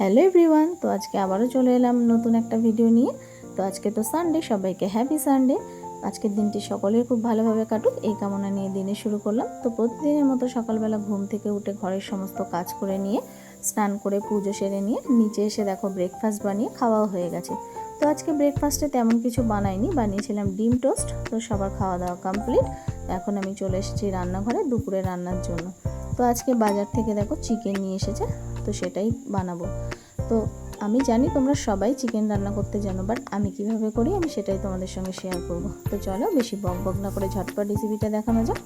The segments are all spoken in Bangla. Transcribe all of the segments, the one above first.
হ্যালো এভরিওয়ান, তো আজকে আবারও চলে এলাম নতুন একটা ভিডিও নিয়ে। তো আজকে তো সানডে সবাইকে হ্যাপি সানডে আজকের দিনটি সকলের খুব ভালোভাবে কাটুক, এই কামনা নিয়ে দিনে শুরু করলাম। তো প্রতিদিনের মতো সকালবেলা ঘুম থেকে উঠে ঘরের সমস্ত কাজ করে নিয়ে, স্নান করে পুজো সেরে নিয়ে, নিচে এসে দেখো ব্রেকফাস্ট বানিয়ে খাওয়াও হয়ে গেছে। তো আজকে ব্রেকফাস্টে তেমন কিছু বানাইনি, বানিয়েছিলাম ডিম টোস্ট। তো সবার খাওয়া দাওয়া কমপ্লিট এখন আমি চলে এসেছি রান্নাঘরে দুপুরে রান্নার জন্য। তো আজকে বাজার থেকে দেখো চিকেন নিয়ে এসেছে, তো সেটাই বানাবো। তো আমি জানি তোমরা সবাই চিকেন রান্না করতে জানো বাট আমি কীভাবে করি আমি সেটাই তোমাদের সঙ্গে শেয়ার করব। তো চলো বেশি বক বক না করে ঝটপট রেসিপিটা দেখানো যাক।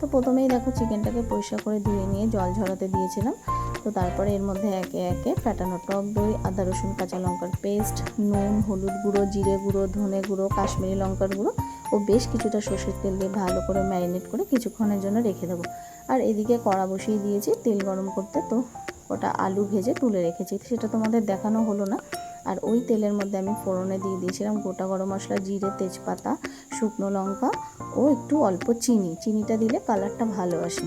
তো প্রথমেই দেখো চিকেনটাকে পরিষ্কার করে ধুয়ে নিয়ে জল ঝরাতে দিয়েছিলাম। তো তারপরে এর মধ্যে একে একে ফ্যাটানো টক দই, আদা, রসুন, কাঁচা লঙ্কার পেস্ট, নুন, হলুদ গুঁড়ো, জিরে গুঁড়ো, ধনে গুঁড়ো, কাশ্মীরি লঙ্কার গুঁড়ো ও বেশ কিছুটা সর্ষের তেল দিয়ে ভালো করে ম্যারিনেট করে কিছুক্ষণের জন্য রেখে দেবো। আর এদিকে কড়া বসিয়ে দিয়েছি তেল গরম করতে, তো ওটা আলু ভেজে তুলে রেখেছি। সেটা তোমাদের দেখানো হলো না। আর ওই তেলের মধ্যে আমি ফোড়নে দিয়ে দিয়েছিলাম গোটা গরম মশলা, জিরে, তেজপাতা, শুকনো লঙ্কা ও একটু অল্প চিনি। চিনিটা দিলে কালারটা ভালো আসে।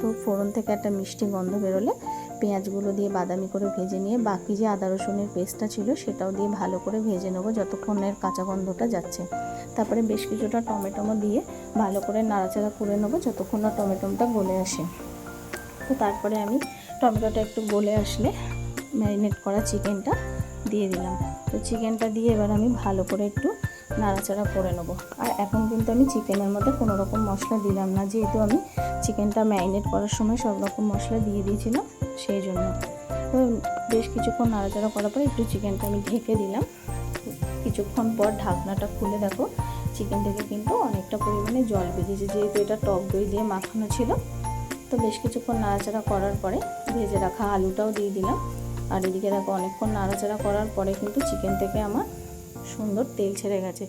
তো ফোড়ন থেকে একটা মিষ্টি গন্ধ বেরোলে পেঁয়াজগুলো দিয়ে বাদামি করে ভেজে নিয়ে বাকি যে আদা রসুনের পেস্টটা ছিল সেটাও দিয়ে ভালো করে ভেজে নেব যতক্ষণের কাঁচা গন্ধটা যাচ্ছে। তারপরে বেশ কিছুটা টমেটোমো দিয়ে ভালো করে নাড়াচাড়া করে নেব যতক্ষণ না টমেটোমটা গলে আসে। তো তারপরে আমি টমেটোটা একটু গলে আসলে ম্যারিনেট করা চিকেনটা দিয়ে দিলাম। তো চিকেনটা দিয়ে এবার আমি ভালো করে একটু নাড়াচাড়া করে নেব। আর এখন কিন্তু আমি চিকেনের মধ্যে কোনো রকম মশলা দিলাম না, যেহেতু আমি চিকেনটা ম্যারিনেট করার সময় সব রকম মশলা দিয়ে দিয়েছিলাম, সেই জন্য। বেশ কিছুক্ষণ নাড়াচাড়া করার পর একটু চিকেনটা আমি ঢেকে দিলাম। কিছুক্ষণ পর ঢাকনাটা খুলে দেখো, চিকেন থেকে কিন্তু অনেকটা পরিমাণে জল বেরিয়েছে, যেহেতু এটা টক দই দিয়ে মাখানো ছিল। তো বেশ কিছুক্ষণ নাড়াচাড়া করার পরে ভেজে রাখা আলুটাও দিয়ে দিলাম। আর এদিকে দেখো, অনেকক্ষণ নাড়াচাড়া করার পরে কিন্তু চিকেন থেকে আমার সুন্দর তেল ছেড়ে গেছে।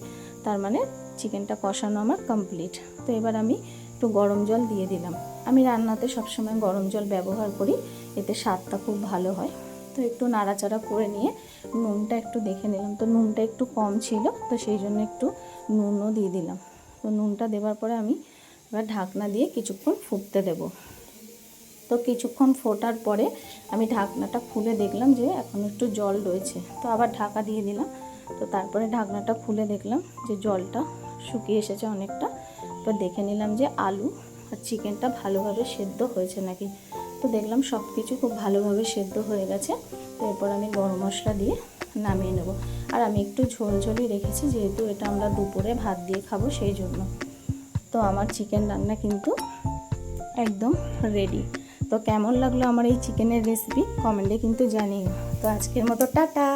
তার মানে চিকেনটা কষানো আমার কমপ্লিট তো এবার আমি একটু গরম জল দিয়ে দিলাম। আমি রান্নাতে সবসময় গরম জল ব্যবহার করি, এতে স্বাদটা খুব ভালো হয়। তো একটু নাড়াচাড়া করে নিয়ে নুনটা একটু দেখে নিলাম। তো নুনটা একটু কম ছিল, তো সেই জন্য একটু নুনও দিয়ে দিলাম। তো নুনটা দেওয়ার পরে আমি এবার ঢাকনা দিয়ে কিছুক্ষণ ফুটতে দেব। তো কিছুক্ষণ ফোটার পরে আমি ঢাকনাটা খুলে দেখলাম যে এখন একটু জল রয়েছে। তো আবার ঢাকা দিয়ে দিলাম। তো তারপরে ঢাকনাটা খুলে দেখলাম যে জলটা শুকিয়ে এসেছে অনেকটা। তো দেখে নিলাম যে আলু আর চিকেনটা ভালোভাবে সেদ্ধ হয়েছে নাকি। তো দেখলাম সব কিছু খুব ভালোভাবে সেদ্ধ হয়ে গেছে। তো এরপর আমি গরম মশলা দিয়ে নামিয়ে নেব। আর আমি একটু ঝোল ঝোলই রেখেছি, যেহেতু এটা আমরা দুপুরে ভাত দিয়ে খাব সেই জন্য। তো আমার চিকেন রান্না কিন্তু একদম রেডি তো কেমন লাগল আমার এই চিকেনের রেসিপি কমেন্টে কিন্তু জানিও। তো আজকের মতো টাটা!